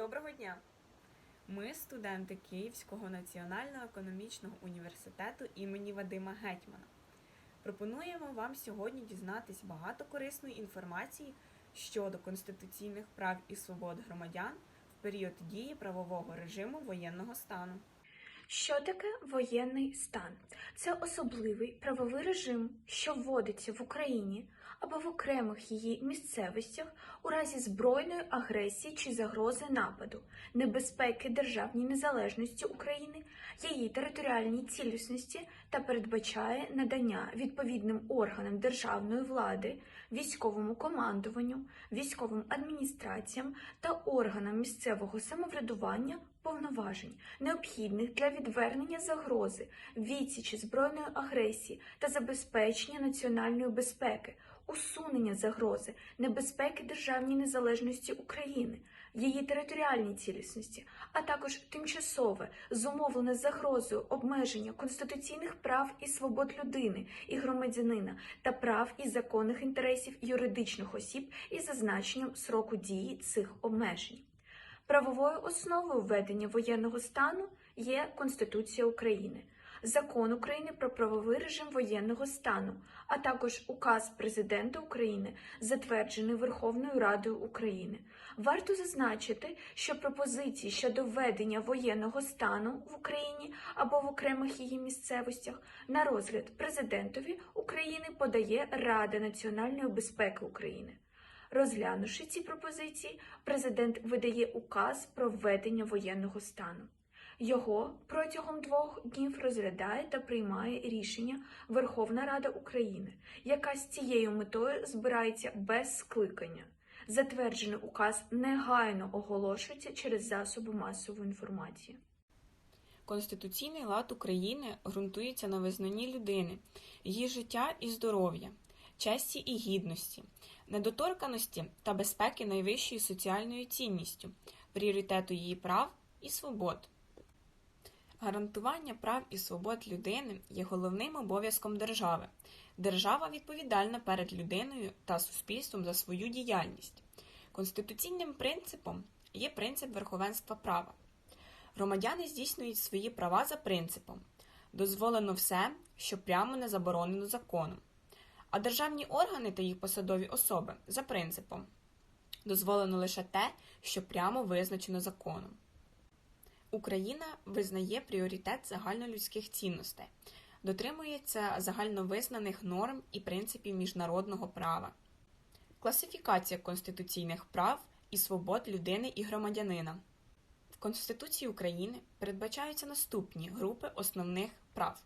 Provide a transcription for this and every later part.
Доброго дня! Ми студенти Київського національного економічного університету імені Вадима Гетьмана. Пропонуємо вам сьогодні дізнатись багато корисної інформації щодо конституційних прав і свобод громадян в період дії правового режиму воєнного стану. Що таке воєнний стан? Це особливий правовий режим, що вводиться в Україні або в окремих її місцевостях у разі збройної агресії чи загрози нападу, небезпеки державній незалежності України, її територіальній цілісності та передбачає надання відповідним органам державної влади, військовому командуванню, військовим адміністраціям та органам місцевого самоврядування повноважень, необхідних для відвернення загрози, відсічі збройної агресії та забезпечення національної безпеки, усунення загрози, небезпеки державній незалежності України, її територіальній цілісності, а також тимчасове зумовлене загрозою обмеження конституційних прав і свобод людини і громадянина та прав і законних інтересів юридичних осіб із зазначенням сроку дії цих обмежень. Правовою основою введення воєнного стану є Конституція України, Закон України про правовий режим воєнного стану, а також Указ Президента України, затверджений Верховною Радою України. Варто зазначити, що пропозиції щодо введення воєнного стану в Україні або в окремих її місцевостях на розгляд президентові України подає Рада національної безпеки України. Розглянувши ці пропозиції, президент видає указ про введення воєнного стану. Його протягом двох днів розглядає та приймає рішення Верховна Рада України, яка з цією метою збирається без скликання. Затверджений указ негайно оголошується через засоби масової інформації. Конституційний лад України ґрунтується на визнанні людини, її життя і здоров'я, честі і гідності, недоторканості та безпеки найвищою соціальною цінністю, пріоритету її прав і свобод. Гарантування прав і свобод людини є головним обов'язком держави. Держава відповідальна перед людиною та суспільством за свою діяльність. Конституційним принципом є принцип верховенства права. Громадяни здійснюють свої права за принципом дозволено все, що прямо не заборонено законом. А державні органи та їх посадові особи за принципом дозволено лише те, що прямо визначено законом. Україна визнає пріоритет загальнолюдських цінностей, дотримується загальновизнаних норм і принципів міжнародного права, класифікація конституційних прав і свобод людини і громадянина. В Конституції України передбачаються наступні групи основних прав: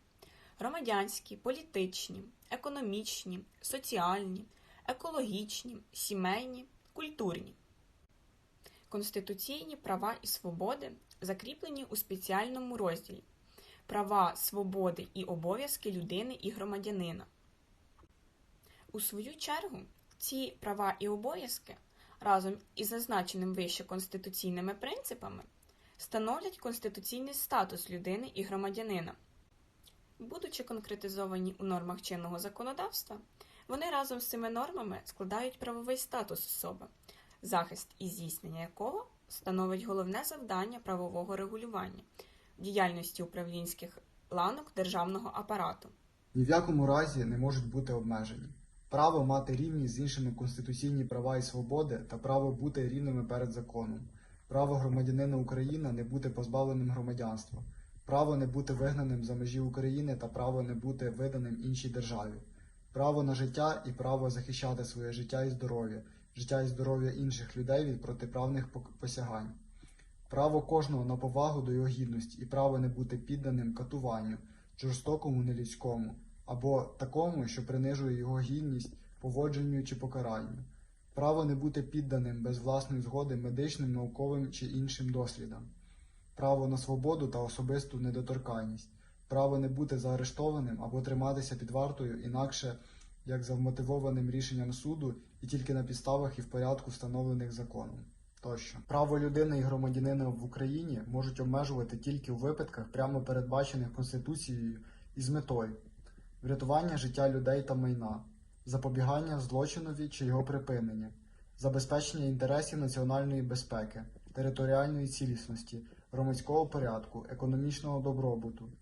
громадянські, політичні, економічні, соціальні, екологічні, сімейні, культурні. Конституційні права і свободи закріплені у спеціальному розділі Права, свободи і обов'язки людини і громадянина. У свою чергу, ці права і обов'язки разом із зазначеним вище конституційними принципами становлять конституційний статус людини і громадянина. Будучи конкретизовані у нормах чинного законодавства, вони разом з цими нормами складають правовий статус особи, захист і здійснення якого становить головне завдання правового регулювання діяльності управлінських ланок державного апарату. Ні в якому разі не можуть бути обмежені. Право мати рівність з іншими конституційні права і свободи та право бути рівними перед законом, право громадянина України не бути позбавленим громадянства, право не бути вигнаним за межі України та право не бути виданим іншій державі, право на життя і право захищати своє життя і здоров'я, життя і здоров'я інших людей від протиправних посягань, право кожного на повагу до його гідності і право не бути підданим катуванню, жорстокому нелюдському або такому, що принижує його гідність, поводженню чи покаранню, право не бути підданим без власної згоди медичним, науковим чи іншим дослідам, право на свободу та особисту недоторканність, право не бути заарештованим або триматися під вартою інакше як за вмотивованим рішенням суду і тільки на підставах і в порядку, встановлених законом. Тощо право людини і громадянина в Україні можуть обмежувати тільки у випадках, прямо передбачених Конституцією і з метою врятування життя людей та майна, запобігання злочинові чи його припинення, забезпечення інтересів національної безпеки, територіальної цілісності, громадського порядку, економічного добробуту,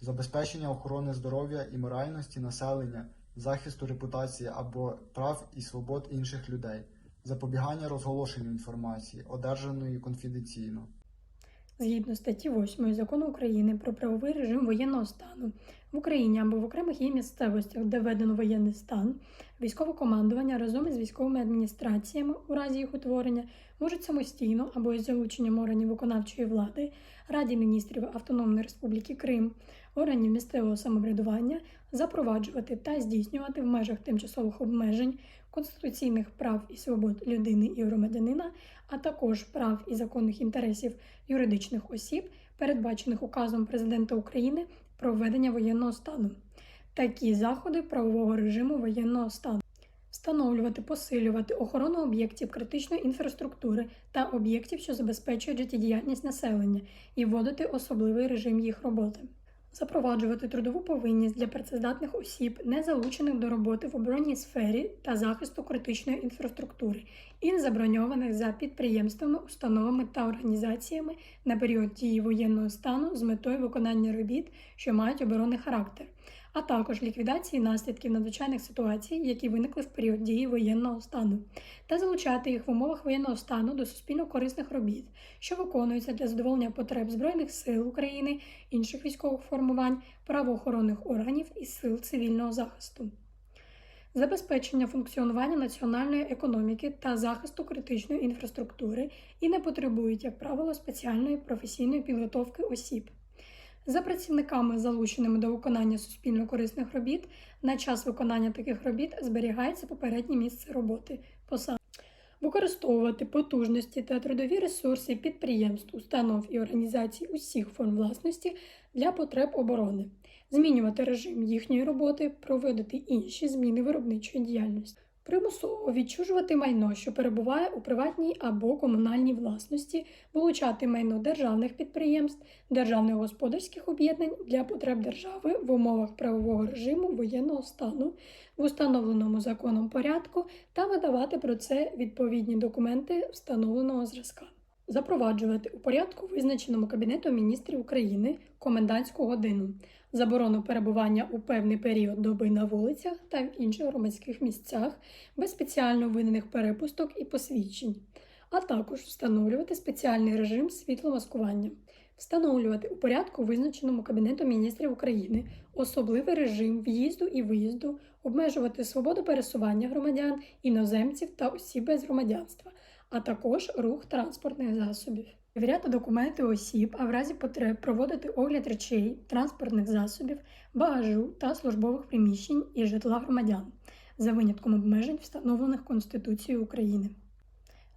забезпечення охорони здоров'я і моральності населення, захисту репутації або прав і свобод інших людей, запобігання розголошенню інформації, одержаної конфіденційно. Згідно статті 8 Закону України про правовий режим воєнного стану в Україні або в окремих її місцевостях, де введено воєнний стан, військове командування разом із військовими адміністраціями у разі їх утворення можуть самостійно або із залученням органів виконавчої влади, Раді міністрів Автономної Республіки Крим, органів місцевого самоврядування запроваджувати та здійснювати в межах тимчасових обмежень конституційних прав і свобод людини і громадянина, а також прав і законних інтересів юридичних осіб, передбачених указом Президента України про введення воєнного стану. Такі заходи правового режиму воєнного стану. Встановлювати, посилювати охорону об'єктів критичної інфраструктури та об'єктів, що забезпечують життєдіяльність населення, і вводити особливий режим їх роботи. Запроваджувати трудову повинність для працездатних осіб, не залучених до роботи в оборонній сфері та захисту критичної інфраструктури, і заброньованих за підприємствами, установами та організаціями на період дії воєнного стану з метою виконання робіт, що мають оборонний характер, а також ліквідації наслідків надзвичайних ситуацій, які виникли в період дії воєнного стану, та залучати їх в умовах воєнного стану до суспільно корисних робіт, що виконуються для задоволення потреб Збройних сил України, інших військових формувань, правоохоронних органів і сил цивільного захисту. Забезпечення функціонування національної економіки та захисту критичної інфраструктури і не потребують, як правило, спеціальної професійної підготовки осіб. За працівниками, залученими до виконання суспільно корисних робіт, на час виконання таких робіт зберігається попереднє місце роботи посад. Використовувати потужності та трудові ресурси підприємств, установ і організацій усіх форм власності для потреб оборони, змінювати режим їхньої роботи, проводити інші зміни виробничої діяльності. Примусово відчужувати майно, що перебуває у приватній або комунальній власності, вилучати майно державних підприємств, державних господарських об'єднань для потреб держави в умовах правового режиму воєнного стану в установленому законом порядку та видавати про це відповідні документи встановленого зразка. Запроваджувати у порядку, визначеному Кабінетом міністрів України комендантську годину, заборону перебування у певний період доби на вулицях та в інших громадських місцях без спеціально виданих перепусток і посвідчень, а також встановлювати спеціальний режим світломаскування, встановлювати у порядку, визначеному Кабінетом міністрів України, особливий режим в'їзду і виїзду, обмежувати свободу пересування громадян, іноземців та осіб без громадянства, а також рух транспортних засобів. Перевіряти документи осіб, а в разі потреб проводити огляд речей, транспортних засобів, багажу та службових приміщень і житла громадян за винятком обмежень, встановлених Конституцією України.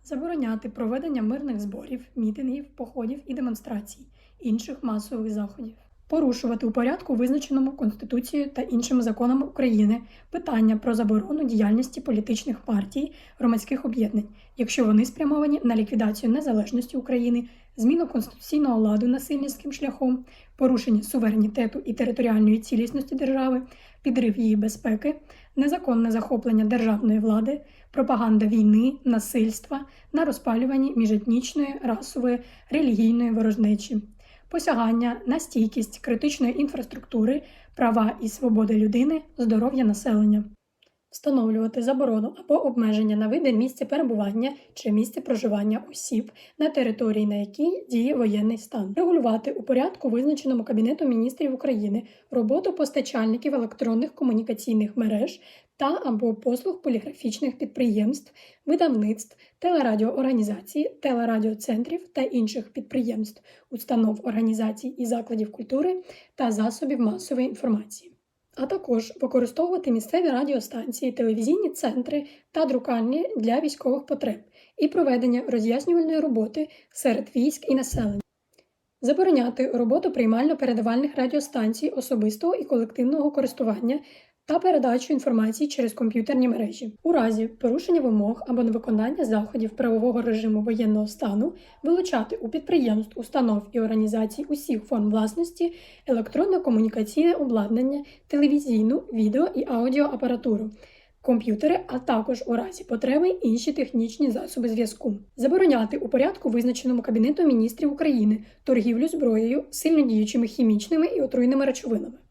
Забороняти проведення мирних зборів, мітингів, походів і демонстрацій, інших масових заходів. Порушувати у порядку, визначеному Конституцією та іншими законами України, питання про заборону діяльності політичних партій, громадських об'єднань, якщо вони спрямовані на ліквідацію незалежності України, зміну конституційного ладу насильницьким шляхом, порушення суверенітету і територіальної цілісності держави, підрив її безпеки, незаконне захоплення державної влади, пропаганда війни, насильства на розпалюванні міжетнічної, расової, релігійної ворожнечі посягання на стійкість критичної інфраструктури, права і свободи людини, здоров'я населення, встановлювати заборону або обмеження на види місця перебування чи місця проживання осіб на території, на якій діє воєнний стан, регулювати у порядку, визначеному Кабінетом міністрів України, роботу постачальників електронних комунікаційних мереж та або послуг поліграфічних підприємств, видавництв, телерадіоорганізацій, телерадіоцентрів та інших підприємств, установ організацій і закладів культури та засобів масової інформації. А також використовувати місцеві радіостанції, телевізійні центри та друкальні для військових потреб і проведення роз'яснювальної роботи серед військ і населення. Забороняти роботу приймально-передавальних радіостанцій особистого і колективного користування та передачу інформації через комп'ютерні мережі у разі порушення вимог або невиконання заходів правового режиму воєнного стану вилучати у підприємств, установ і організацій усіх форм власності електронно-комунікаційне обладнання, телевізійну, відео і аудіоапаратуру. Комп'ютери, а також у разі потреби інші технічні засоби зв'язку, забороняти у порядку, визначеному Кабінетом міністрів України, торгівлю зброєю, сильно діючими хімічними і отруйними речовинами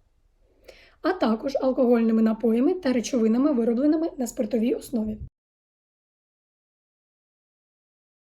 а також алкогольними напоями та речовинами, виробленими на спиртовій основі.